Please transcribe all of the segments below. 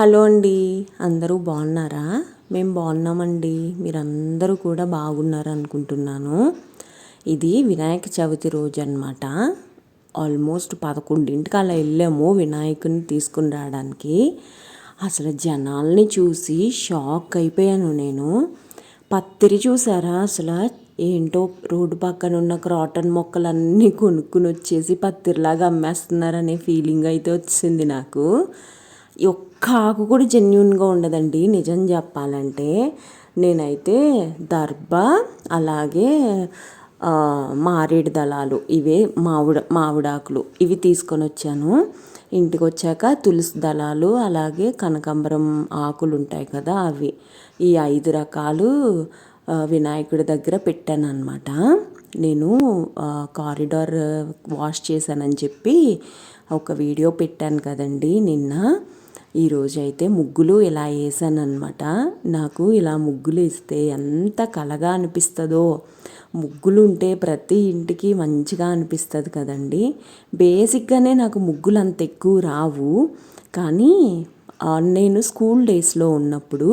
Hello అండి. అందరూ బాగున్నారా? మేము బాగున్నామండి. మీరందరూ కూడా బాగున్నారు అనుకుంటున్నాను ఇది వినాయక చవితి రోజు అనమాట ఆల్మోస్ట్ పదకొండింటికి అలా వెళ్ళాము వినాయకుని తీసుకుని రావడానికి. అసలు జనాల్ని చూసి షాక్ అయిపోయాను నేను. పత్తిరి చూసారా? అసలు ఏంటో రోడ్డు పక్కన ఉన్న క్రాటన్ మొక్కలన్నీ కొనుక్కుని వచ్చేసి పత్తిరిలాగా అమ్మేస్తున్నారనే ఫీలింగ్ అయితే వచ్చింది నాకు. ఒక్క ఆకు కూడా జెన్యున్గా ఉండదండి. నిజం చెప్పాలంటే నేనైతే దర్భ అలాగే మారేడు దళాలు ఇవే మామిడ మామిడాకులు ఇవి తీసుకొని వచ్చాను. ఇంటికి వచ్చాక తులసి దళాలు అలాగే కనకాంబరం ఆకులు ఉంటాయి కదా అవి. ఈ ఐదు రకాలు వినాయకుడి దగ్గర పెట్టాను అనమాట నేను కారిడార్ వాష్ చేశానని చెప్పి ఒక వీడియో పెట్టాను కదండి నిన్న. ఈరోజు అయితే ముగ్గులు ఇలా అనమాట నాకు ఇలా ముగ్గులు వేస్తే ఎంత కలగా అనిపిస్తుందో. ముగ్గులు ఉంటే ప్రతి ఇంటికి మంచిగా అనిపిస్తుంది కదండి. బేసిక్గానే నాకు ముగ్గులు అంత ఎక్కువ రావు. కానీ నేను స్కూల్ డేస్లో ఉన్నప్పుడు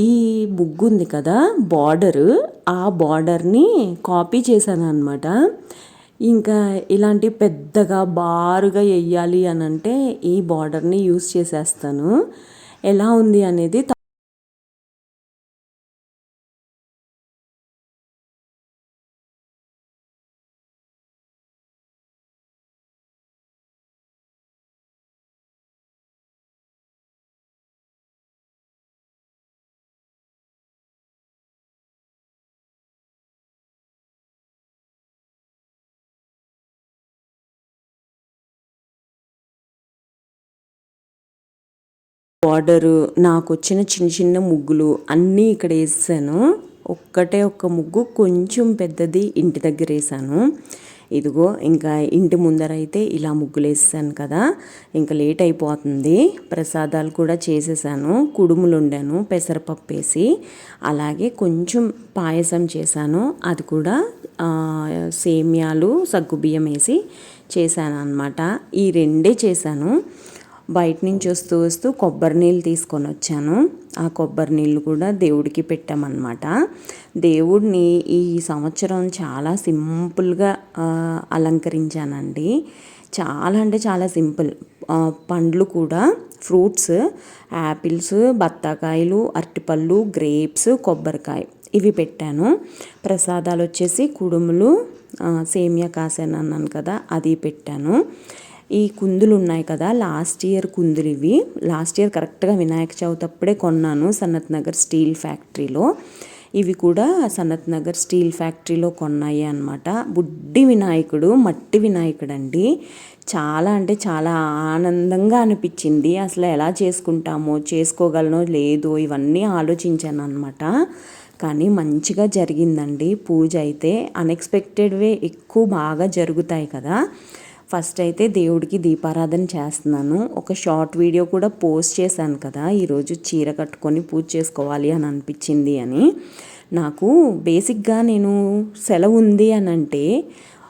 ఈ ముగ్గు ఉంది కదా బార్డరు ఆ బార్డర్ని కాపీ చేశాను అనమాట ఇంకా ఇలాంటి పెద్దగా బారుగా వెయ్యాలి అని అంటే ఈ బార్డర్ని యూస్ చేసేస్తాను. ఎలా ఉంది అనేది బార్డరు నాకు వచ్చిన చిన్న చిన్న ముగ్గులు అన్నీ ఇక్కడ వేసాను ఒక్కటే ఒక్క ముగ్గు కొంచెం పెద్దది ఇంటి దగ్గర వేసాను. ఇదిగో ఇంకా ఇంటి ముందర అయితే ఇలా ముగ్గులు వేసాను కదా. ఇంకా లేట్ అయిపోతుంది. ప్రసాదాలు కూడా చేసేసాను. కుడుములు ఉండాను పెసరపప్పు వేసి. అలాగే కొంచెం పాయసం చేశాను. అది కూడా సేమ్యాలు సగ్గుబియ్యం వేసి చేశాను అనమాట ఈ రెండే చేశాను. బయట నుంచి వస్తూ వస్తూ కొబ్బరి నీళ్ళు తీసుకొని వచ్చాను. ఆ కొబ్బరి నీళ్ళు కూడా దేవుడికి పెట్టామన్నమాట. దేవుడిని ఈ సంవత్సరం చాలా సింపుల్గా అలంకరించానండి. చాలా అంటే చాలా సింపుల్. పండ్లు కూడా ఫ్రూట్స్ యాపిల్స్ బత్తాకాయలు అరటిపళ్ళు గ్రేప్స్ కొబ్బరికాయ ఇవి పెట్టాను. ప్రసాదాలు వచ్చేసి కుడుములు సేమియా కాసాను అన్నాను కదా అది పెట్టాను. ఈ కుందులు ఉన్నాయి కదా లాస్ట్ ఇయర్ కుందులు ఇవి. లాస్ట్ ఇయర్ కరెక్ట్గా వినాయక చవితి అప్పుడే కొన్నాను సనత్ నగర్ స్టీల్ ఫ్యాక్టరీలో. ఇవి కూడా సనత్ నగర్ స్టీల్ ఫ్యాక్టరీలో కొన్నాయి అనమాట బుడ్డి వినాయకుడు మట్టి వినాయకుడు అండి చాలా అంటే చాలా ఆనందంగా అనిపించింది. అసలు ఎలా చేసుకుంటామో చేసుకోగలనో లేదో ఇవన్నీ ఆలోచించాను అనమాట కానీ మంచిగా జరిగిందండి. పూజ అయితే అన్ఎక్స్పెక్టెడ్వే ఎక్కువ బాగా జరుగుతాయి కదా. ఫస్ట్ అయితే దేవుడికి దీపారాధన చేస్తున్నాను. ఒక షార్ట్ వీడియో కూడా పోస్ట్ చేశాను కదా ఈరోజు చీర కట్టుకొని పూజ చేసుకోవాలి అని అనిపించింది అని. నాకు బేసిక్గా నేను సెలవు ఉంది అని అంటే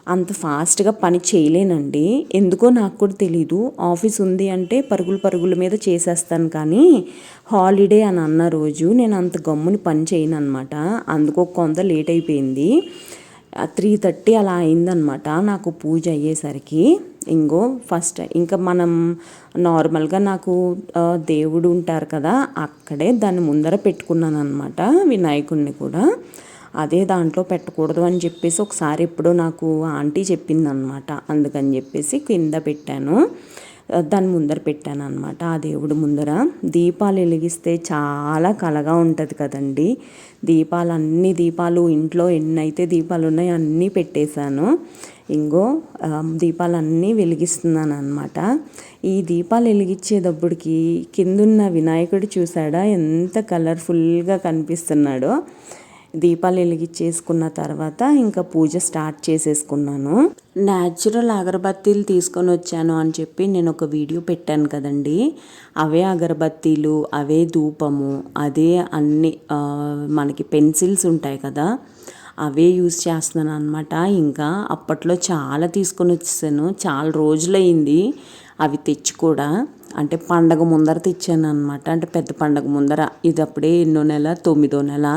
అంత ఫాస్ట్గా పని చేయలేనండి. ఎందుకో నాకు కూడా తెలీదు. ఆఫీస్ ఉంది అంటే పరుగులు పరుగుల మీద చేసేస్తాను కానీ హాలిడే అని అన్న రోజు నేను అంత గమ్ముని పని చేయను అనమాట అందుకో కొంత లేట్ అయిపోయింది. త్రీ థర్టీ అలా అయిందనమాట నాకు పూజ అయ్యేసరికి. ఇంకో ఫస్ట్ ఇంకా మనం నార్మల్గా నాకు దేవుడు ఉంటారు కదా అక్కడే దాన్ని ముందర పెట్టుకున్నాను అనమాట వినాయకుడిని కూడా. అదే దాంట్లో పెట్టకూడదు అని చెప్పేసి ఒకసారి ఎప్పుడో నాకు ఆంటీ చెప్పిందనమాట అందుకని చెప్పేసి కింద పెట్టాను. దాని ముందర పెట్టాను అనమాట ఆ దేవుడు ముందర. దీపాలు వెలిగిస్తే చాలా కలగా ఉంటుంది కదండి. దీపాలు అన్ని దీపాలు ఇంట్లో ఎన్నైతే దీపాలు ఉన్నాయో అన్నీ పెట్టేశాను. ఇంకో దీపాలన్నీ వెలిగిస్తున్నాను అనమాట ఈ దీపాలు వెలిగించేటప్పటికి కిందున్న వినాయకుడు చూసాడా ఎంత కలర్ఫుల్గా కనిపిస్తున్నాడో. దీపాలు వెలిగించేసుకున్న తర్వాత ఇంకా పూజ స్టార్ట్ చేసేసుకున్నాను. న్యాచురల్ అగరబత్తీలు తీసుకొని వచ్చాను అని చెప్పి నేను ఒక వీడియో పెట్టాను కదండి. అవే అగరబత్తీలు అవే ధూపము అదే అన్ని మనకి పెన్సిల్స్ ఉంటాయి కదా అవే యూస్ చేస్తున్నాను అనమాట ఇంకా అప్పట్లో చాలా తీసుకొని వచ్చేసాను. చాలా రోజులైంది అవి తెచ్చి కూడా. అంటే పండగ ముందర తెచ్చాను అనమాట అంటే పెద్ద పండగ ముందర ఇది అప్పుడే ఎన్నో నెల తొమ్మిదో నెల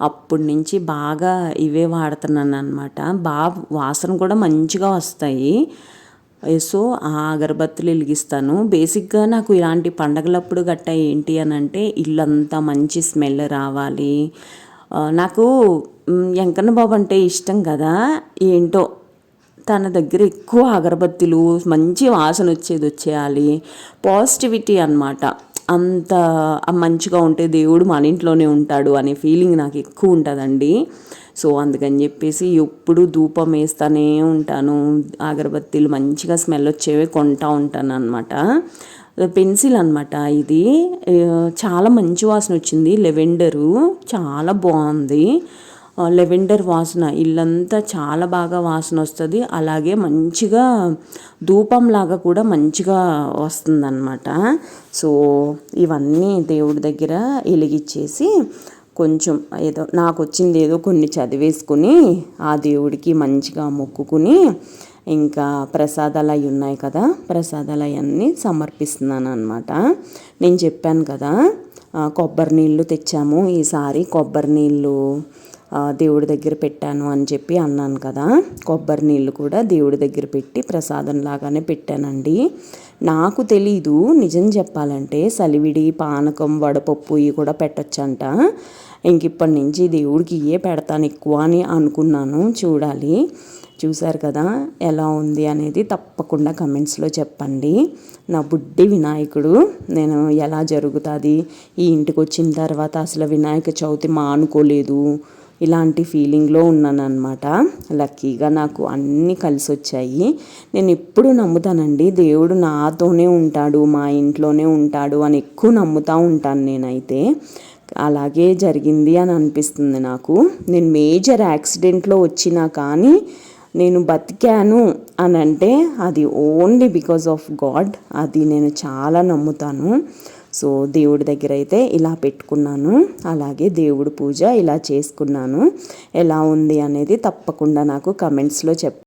అప్పటి నుంచి బాగా ఇవే వాడుతున్నాను అనమాట బాగా వాసన కూడా మంచిగా వస్తాయి. సో ఆ అగరబత్తులు వెలిగిస్తాను. బేసిక్గా నాకు ఇలాంటి పండగలప్పుడు గట్ట ఏంటి అని అంటే ఇల్లంతా మంచి స్మెల్ రావాలి. నాకు వెంకన్న బాబు అంటే ఇష్టం కదా. ఏంటో తన దగ్గర ఎక్కువ అగరబత్తిలు మంచి వాసన వచ్చేది వచ్చేయాలి. పాజిటివిటీ అనమాట అంత మంచిగా ఉంటే దేవుడు మన ఇంట్లోనే ఉంటాడు అనే ఫీలింగ్ నాకు ఎక్కువ ఉంటుందండి. సో అందుకని చెప్పేసి ఎప్పుడు ధూపం వేస్తూనే ఉంటాను. అగరబత్తీలు మంచిగా స్మెల్ వచ్చేవి కొంటా ఉంటాను అనమాట పెన్సిల్ అనమాట ఇది. చాలా మంచి వాసన వచ్చింది. లెవెండరు చాలా బాగుంది. లెవెండర్ వాసన ఇల్లంతా చాలా బాగా వాసన వస్తుంది. అలాగే మంచిగా ధూపంలాగా కూడా మంచిగా వస్తుందన్నమాట. సో ఇవన్నీ దేవుడి దగ్గర వెలిగిచ్చేసి కొంచెం ఏదో నాకు వచ్చింది ఏదో కొన్ని చదివేసుకుని ఆ దేవుడికి మంచిగా మొక్కుకుని ఇంకా ప్రసాదాలు అవి ఉన్నాయి కదా ప్రసాదాలు అవన్నీ సమర్పిస్తున్నాను అనమాట నేను చెప్పాను కదా కొబ్బరి నీళ్ళు తెచ్చాము. ఈసారి కొబ్బరి నీళ్ళు దేవుడి దగ్గర పెట్టాను అని చెప్పి అన్నాను కదా. కొబ్బరి నీళ్ళు కూడా దేవుడి దగ్గర పెట్టి ప్రసాదం లాగానే పెట్టానండి. నాకు తెలీదు నిజం చెప్పాలంటే సలివిడి పానకం వడపప్పు ఇవి కూడా పెట్టొచ్చంట. ఇంక ఇప్పటి నుంచి దేవుడికి ఇవే పెడతాను ఎక్కువ అని అనుకున్నాను. చూడాలి. చూశారు కదా ఎలా ఉంది అనేది తప్పకుండా కమెంట్స్లో చెప్పండి. నా బుడ్డి వినాయకుడు నేను ఎలా జరుగుతుంది? ఈ ఇంటికి వచ్చిన తర్వాత అసలు వినాయక చవితి మానుకోలేదు. ఇలాంటి ఫీలింగ్లో ఉన్నానన్నమాట. లక్కీగా నాకు అన్నీ కలిసి వచ్చాయి నేను ఎప్పుడు నమ్ముతానండి దేవుడు నాతోనే ఉంటాడు మా ఇంట్లోనే ఉంటాడు అని ఎక్కువ నమ్ముతూ ఉంటాను నేనైతే. అలాగే జరిగింది అని అనిపిస్తుంది నాకు. నేను మేజర్ యాక్సిడెంట్లో వచ్చినా కానీ నేను బతికాను అని అంటే అది ఓన్లీ బికాజ్ ఆఫ్ గాడ్ అది నేను చాలా నమ్ముతాను. సో దేవుడి దగ్గర అయితే ఇలా పెట్టుకున్నాను. అలాగే దేవుడి పూజ ఇలా చేసుకున్నాను. ఎలా ఉంది అనేది తప్పకుండా నాకు కమెంట్స్లో చెప్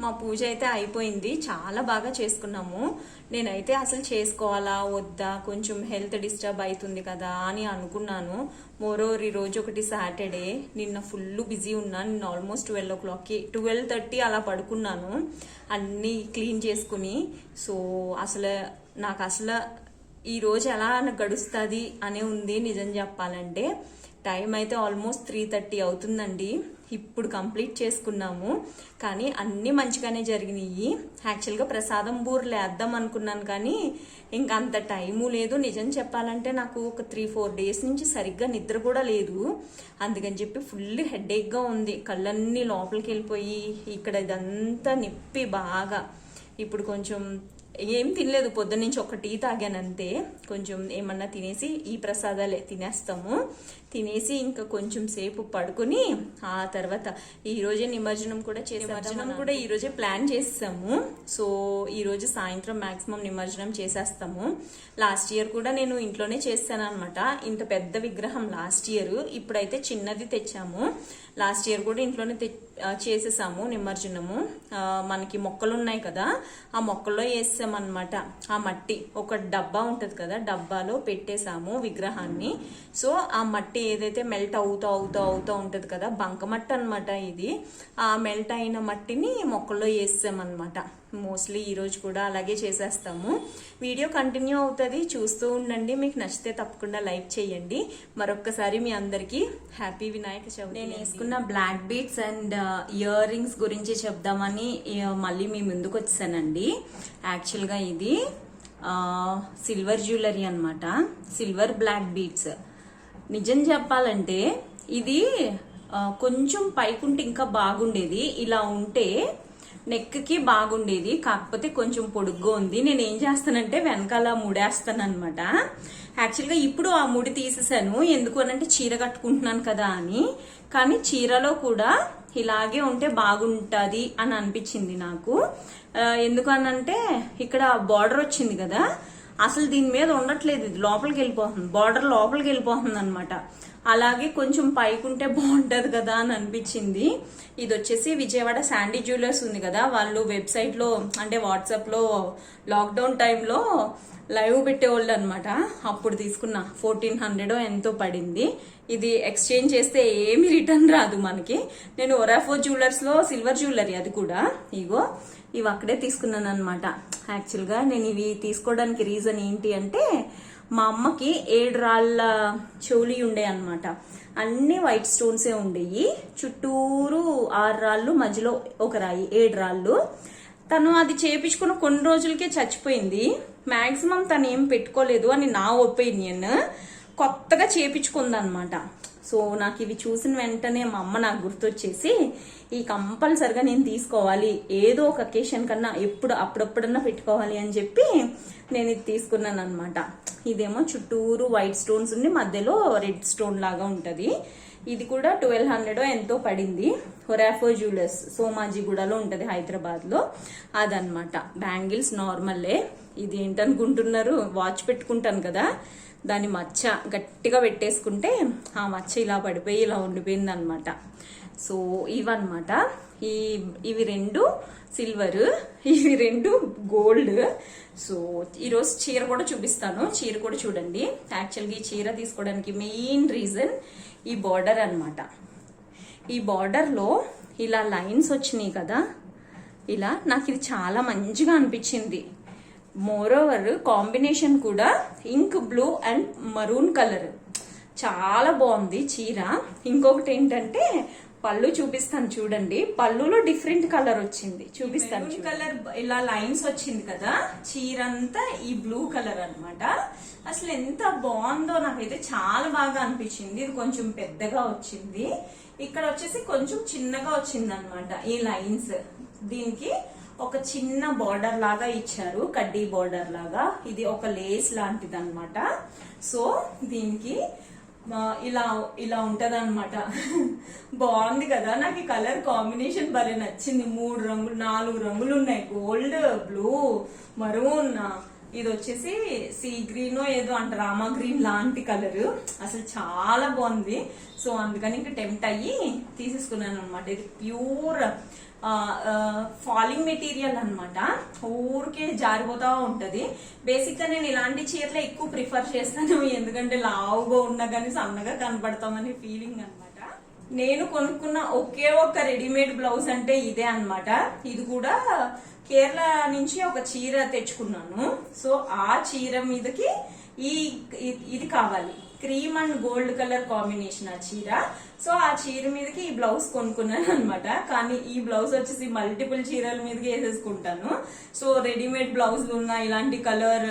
మా పూజ అయితే అయిపోయింది. చాలా బాగా చేసుకున్నాము. నేనైతే అసలు చేసుకోవాలా వద్దా కొంచెం హెల్త్ డిస్టర్బ్ అవుతుంది కదా అని అనుకున్నాను. మోరోవర్ రోజు ఒకటి సాటర్డే. నిన్న ఫుల్ బిజీ ఉన్నా. నిన్న ఆల్మోస్ట్ ట్వెల్వ్ ఓ క్లాక్కి ట్వెల్వ్ థర్టీ అలా పడుకున్నాను. అన్నీ క్లీన్ చేసుకుని సో అసలు నాకు అసలు ఈ రోజు ఎలా గడుస్తుంది అనే ఉంది నిజం చెప్పాలంటే. టైం అయితే ఆల్మోస్ట్ త్రీ థర్టీ అవుతుందండి. ఇప్పుడు కంప్లీట్ చేసుకున్నాము. కానీ అన్నీ మంచిగానే జరిగినాయి. యాక్చువల్గా ప్రసాదం బూర్లు వేద్దాం అనుకున్నాను కానీ ఇంకా అంత టైము లేదు. నిజం చెప్పాలంటే నాకు ఒక త్రీ ఫోర్ డేస్ నుంచి సరిగ్గా నిద్ర కూడా లేదు. అందుకని చెప్పి ఫుల్ హెడేక్గా ఉంది. కళ్ళన్నీ లోపలికి వెళ్ళిపోయి ఇక్కడ ఇదంతా నిప్పి బాగా. ఇప్పుడు కొంచెం ఏం తినలేదు పొద్దున్న నుంచి ఒక టీ తాగాను అంతే కొంచెం ఏమన్నా తినేసి ఈ ప్రసాదాలే తినేస్తాము. తినేసి ఇంకా కొంచెం సేపు పడుకుని ఆ తర్వాత ఈ రోజే నిమజ్జనం కూడా చేసే నిమజ్జనం కూడా ఈ రోజే ప్లాన్ చేసాము సో ఈ రోజు సాయంత్రం మాక్సిమం నిమజ్జనం చేసేస్తాము. లాస్ట్ ఇయర్ కూడా నేను ఇంట్లోనే చేస్తాను అనమాట ఇంత పెద్ద విగ్రహం లాస్ట్ ఇయర్. ఇప్పుడైతే చిన్నది తెచ్చాము. లాస్ట్ ఇయర్ కూడా ఇంట్లోనే తె చేసేసాము నిమజ్జనము. మనకి మొక్కలు ఉన్నాయి కదా ఆ మొక్కల్లో వేసామన్నమాట. ఆ మట్టి ఒక డబ్బా ఉంటుంది కదా డబ్బాలో పెట్టేశాము విగ్రహాన్ని. సో ఆ మట్టి ఏదైతే మెల్ట్ అవుతూ అవుతూ అవుతూ ఉంటుంది కదా బంకమట్టి అనమాట ఇది. ఆ మెల్ట్ అయిన మట్టిని మొక్కల్లో వేసామన్నమాట. మోస్ట్లీ ఈ రోజు కూడా అలాగే చేసేస్తాము. వీడియో కంటిన్యూ అవుతుంది. చూస్తూ ఉండండి. మీకు నచ్చితే తప్పకుండా లైక్ చేయండి. మరొక్కసారి మీ అందరికీ హ్యాపీ వినాయక చవితి నేను వేసుకున్న black beads and earrings గురించి చెప్దామని ఆ, మళ్ళీ మీ ముందుకు వచ్చానండి. యాక్చువల్గా ఇది సిల్వర్ జ్యువెలరీ అన్నమాట. సిల్వర్ బ్లాక్ బీట్స్ నిజం చెప్పాలంటే ఇది ఆ, కొంచెం పైకుంటే ఇంకా బాగుండేది. ఇలా ఉంటే నెక్కి బాగుండేది కాకపోతే కొంచెం పొడుగ్గా ఉంది. నేను ఏం చేస్తానంటే వెనకాల ముడేస్తాను అనమాట యాక్చువల్గా ఇప్పుడు ఆ ముడి తీసేసాను. ఎందుకు అనంటే చీర కట్టుకుంటున్నాను కదా అని. కానీ చీరలో కూడా ఇలాగే ఉంటే బాగుంటుంది అని అనిపించింది నాకు. ఎందుకనంటే ఎందుకు అనంటే ఇక్కడ బార్డర్ వచ్చింది కదా. అసలు దీని మీద ఉండట్లేదు. ఇది లోపలికి వెళ్ళిపోతుంది. బార్డర్ లోపలికి వెళ్ళిపోతుంది అనమాట అలాగే కొంచెం పైకుంటే బాగుంటది కదా అని అనిపించింది. ఇది వచ్చేసి విజయవాడ శాండీ జ్యువెలర్స్ ఉంది కదా. వాళ్ళు వెబ్సైట్లో అంటే వాట్సాప్లో లాక్డౌన్ టైంలో లైవ్ పెట్టేవాళ్ళు అనమాట అప్పుడు తీసుకున్న ఫోర్టీన్ హండ్రెడ్ ఎంతో పడింది. ఇది ఎక్స్చేంజ్ చేస్తే ఏమి రిటర్న్ రాదు మనకి. నేను ఒరాఫో జ్యువెలర్స్లో సిల్వర్ జ్యువెలరీ అది కూడా. ఇగో ఇవి అక్కడే తీసుకున్నాను అనమాట యాక్చువల్గా నేను ఇవి తీసుకోవడానికి రీజన్ ఏంటి అంటే మా అమ్మకి ఏడు రాళ్ళ చెవులి ఉండే అనమాట అన్ని వైట్ స్టోన్సే ఉండేవి చుట్టూరు ఆరు రాళ్ళు మధ్యలో ఒక రాయి ఏడు రాళ్ళు. తను అది చేపించుకున్న కొన్ని రోజులకే చచ్చిపోయింది. మ్యాక్సిమం తను ఏం పెట్టుకోలేదు అని నా ఒపీనియన్ కొత్తగా చేపించుకుందనమాట సో నాకు ఇవి చూసిన వెంటనే మా అమ్మ నాకు గుర్తొచ్చేసి ఈ కంపల్సరిగా నేను తీసుకోవాలి. ఏదో ఒక అకేషన్ కన్నా ఎప్పుడు అప్పుడప్పుడన్నా పెట్టుకోవాలి అని చెప్పి నేను ఇది తీసుకున్నాను అనమాట ఇదేమో చుట్టూరు వైట్ స్టోన్స్ ఉండి మధ్యలో రెడ్ స్టోన్ లాగా ఉంటుంది. ఇది కూడా ట్వెల్వ్ హండ్రెడ్ ఎంతో పడింది. హొరాఫో జ్యువెలర్స్ సోమాజిగూడలో ఉంటుంది హైదరాబాద్లో. అదనమాట బ్యాంగిల్స్ నార్మల్లే ఇది ఏంటనుకుంటున్నారు? వాచ్ పెట్టుకుంటాను కదా. దాని మచ్చ గట్టిగా పెట్టేసుకుంటే ఆ మచ్చ ఇలా పడిపోయి ఇలా ఉండిపోయింది అనమాట సో ఇవన్నమాట. ఈ ఇవి రెండు సిల్వర్ ఇవి రెండు గోల్డ్. సో ఈరోజు చీర కూడా చూపిస్తాను. చీర కూడా చూడండి. యాక్చువల్గా ఈ చీర తీసుకోవడానికి మెయిన్ రీజన్ ఈ బార్డర్ అనమాట ఈ బార్డర్లో ఇలా లైన్స్ వచ్చినాయి కదా. ఇలా నాకు ఇది చాలా మంచిగా అనిపించింది. మోర్ ఓవర్ కాంబినేషన్ కూడా ink blue and maroon colour చాలా బాగుంది చీర ఇంకొకటి ఏంటంటే పళ్ళు చూపిస్తాను చూడండి పళ్ళులో డిఫరెంట్ కలర్ వచ్చింది చూపిస్తాను కలర్ ఇలా లైన్స్ వచ్చింది కదా చీర అంతా ఈ బ్లూ కలర్ అన్నమాట. అసలు ఎంత బాగుందో నాకైతే చాలా బాగా అనిపించింది. ఇది కొంచెం పెద్దగా వచ్చింది. ఇక్కడ వచ్చేసి కొంచెం చిన్నగా వచ్చింది అనమాట ఈ లైన్స్ దీనికి ఒక చిన్న బార్డర్ లాగా ఇచ్చారు కడ్డీ బార్డర్ లాగా. ఇది ఒక లేస్ లాంటిది అనమాట సో దీనికి ఇలా ఇలా ఉంటది అనమాట బాగుంది కదా? నాకు ఈ కలర్ కాంబినేషన్ భలే నచ్చింది. మూడు రంగులు నాలుగు రంగులు ఉన్నాయి. గోల్డ్ బ్లూ మరూన్ ఇది వచ్చేసి సీ గ్రీన్ ఏదో అంట రామా గ్రీన్ లాంటి కలర్. అసలు చాలా బాగుంది. సో అందుకని ఇంకా టెంప్ట్ అయ్యి తీసేసుకున్నాను అనమాట ఇది ప్యూర్ ఫాలింగ్ మెటీరియల్ అనమాట ఊరికే జారిపోతా ఉంటది. బేసిక్గా నేను ఇలాంటి చీరలే ఎక్కువ ప్రిఫర్ చేస్తాను. ఎందుకంటే లావుగా ఉన్నా కానీ సన్నగా కనపడతామని ఫీలింగ్ అనమాట నేను కొనుక్కున్న ఒకే ఒక్క రెడీమేడ్ బ్లౌజ్ అంటే ఇదే అనమాట ఇది కూడా కేరళ నుంచి ఒక చీర తెచ్చుకున్నాను. సో ఆ చీర మీదకి ఈ ఇది కావాలి. Cream and gold colour combination ఆ చీర. సో ఆ చీర మీదకి ఈ బ్లౌజ్ కొనుక్కున్నాను అనమాట కానీ ఈ బ్లౌజ్ వచ్చేసి మల్టిపుల్ చీరల మీదకి వేసేసుకుంటాను. సో రెడీమేడ్ బ్లౌజ్లు ఉన్న ఇలాంటి కలర్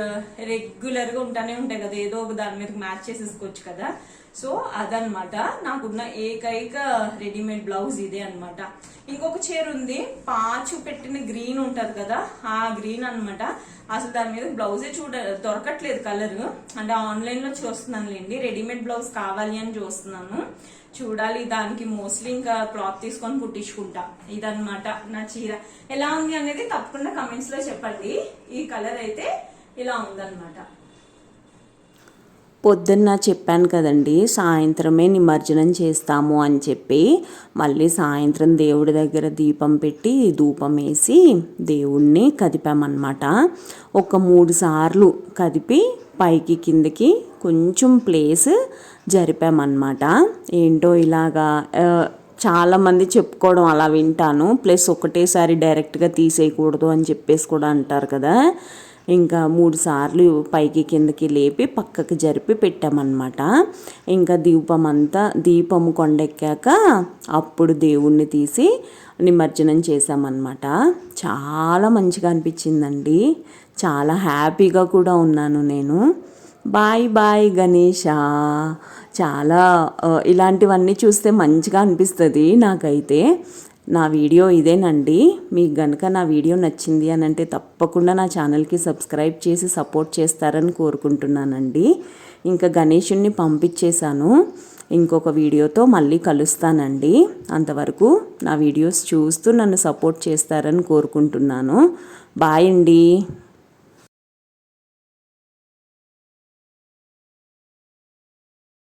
రెగ్యులర్గా ఉంటానే ఉంటాయి కదా. ఏదో ఒక దాని మీదకి మ్యాచ్ చేసేసుకోవచ్చు కదా. సో అదనమాట నాకున్న ఏకైక రెడీమేడ్ బ్లౌజ్ ఇదే అన్నమాట. ఇంకొక చీర ఉంది. పాచు పెట్టిన గ్రీన్ ఉంటది కదా ఆ గ్రీన్ అన్నమాట. అసలు దాని మీద బ్లౌజే చూడ దొరకట్లేదు కలర్. అంటే ఆన్లైన్లో చూస్తున్నానులేండి. రెడీమేడ్ బ్లౌజ్ కావాలి అని చూస్తున్నాను. చూడాలి దానికి మోస్ట్లీ ఇంకా క్లాత్ తీసుకొని కుట్టించుకుంటా. ఇదనమాట నా చీర. ఎలా ఉంది అనేది తప్పకుండా కమెంట్స్లో చెప్పండి. ఈ కలర్ అయితే ఇలా ఉందన్నమాట. పొద్దున్న చెప్పాను కదండి సాయంత్రమే నిమజ్జనం చేస్తాము అని చెప్పి మళ్ళీ సాయంత్రం దేవుడి దగ్గర దీపం పెట్టి ధూపం వేసి దేవుణ్ణి కదిపామన్నమాట. ఒక మూడు సార్లు కదిపి పైకి కిందకి కొంచెం ప్లేస్ జరిపామన్నమాట. ఏంటో ఇలాగా చాలామంది చెప్పుకోవడం అలా వింటాను. ప్లస్ ఒకటేసారి డైరెక్ట్గా తీసేయకూడదు అని చెప్పేసి కూడా అంటారు కదా. ఇంకా మూడు సార్లు పైకి కిందకి లేపి పక్కకి జరిపి పెట్టామన్నమాట. ఇంకా దీపం అంతా దీపం కొండెక్కాక అప్పుడు దేవుణ్ణి తీసి నిమజ్జనం చేశామన్నమాట. చాలా మంచిగా అనిపించిందండి. చాలా హ్యాపీగా కూడా ఉన్నాను నేను. బాయ్ బాయ్ గణేష చాలా ఇలాంటివన్నీ చూస్తే మంచిగా అనిపిస్తుంది నాకైతే. నా వీడియో ఇదేనండి. మీకు గనక నా వీడియో నచ్చింది అని అంటే తప్పకుండా నా ఛానల్కి సబ్స్క్రైబ్ చేసి సపోర్ట్ చేస్తారని కోరుకుంటున్నానండి. ఇంకా గణేషుణ్ణి పంపించేశాను. ఇంకొక వీడియోతో మళ్ళీ కలుస్తానండి. అంతవరకు నా వీడియోస్ చూస్తూ నన్ను సపోర్ట్ చేస్తారని కోరుకుంటున్నాను. బాయ్ అండి.